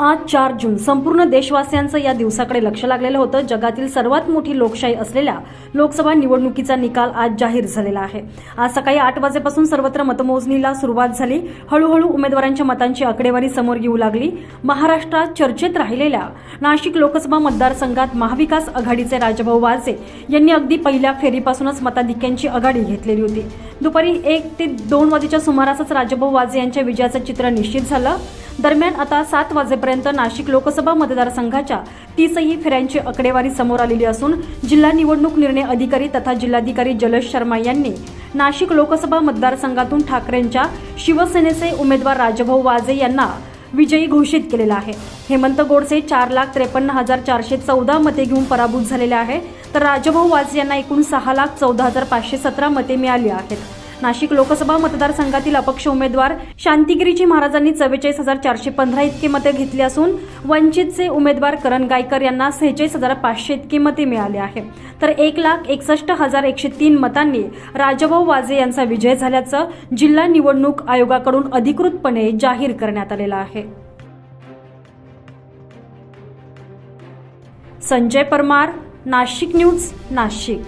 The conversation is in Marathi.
आज चार जून. संपूर्ण देशवासियांचं या दिवसाकडे लक्ष लागलेलं होतं. जगातील सर्वात मोठी लोकशाही असलेल्या लोकसभा निवडणुकीचा निकाल आज जाहीर झालेला आहे. आज सकाळी आठ वाजेपासून सर्वत्र मतमोजणीला सुरुवात झाली. हळूहळू उमेदवारांच्या मतांची आकडेवारी समोर येऊ लागली. महाराष्ट्रात चर्चेत राहिलेल्या नाशिक लोकसभा मतदारसंघात महाविकास आघाडीचे राजभाऊ वाजे यांनी अगदी पहिल्या फेरीपासूनच मताधिक्यांची आघाडी घेतलेली होती. दुपारी एक ते दोन वाजेच्या सुमारासच राजभाऊ वाजे यांच्या विजयाचं चित्र निश्चित झालं. दरम्यान आता सात वाजेपर्यंत नाशिक लोकसभा मतदारसंघाच्या तीसही फेऱ्यांची आकडेवारी समोर आलेली असून जिल्हा निवडणूक निर्णय अधिकारी तथा जिल्हाधिकारी जलश शर्मा यांनी नाशिक लोकसभा मतदारसंघातून ठाकरेंच्या शिवसेनेचे उमेदवार राजभाऊ वाजे यांना विजयी घोषित केलेला आहे. हेमंत गोडसे चार लाख त्रेपन्न हजार चारशे चौदा मते घेऊन पराभूत झालेले आहे. तर राजभाऊ वाजे यांना एकूण सहा लाख चौदा हजार पाचशे सतरा मते मिळाली आहेत. नाशिक लोकसभा मतदारसंघातील अपक्ष उमेदवार शांतीगिरीची महाराजांनी चव्वेचाळीस हजार चारशे पंधरा इतके मते घेतली असून वंचितचे उमेदवार करण गायकर यांना सेहेचाळीस हजार पाचशे इतकी मते मिळाली आहे. तर एक लाख एकसष्ट हजार एकशे तीन मतांनी राजभाऊ वाजे यांचा विजय झाल्याचं जिल्हा निवडणूक आयोगाकडून अधिकृतपणे जाहीर करण्यात आलेलं आहे. संजय परमार नाशिक न्यूज नाशिक.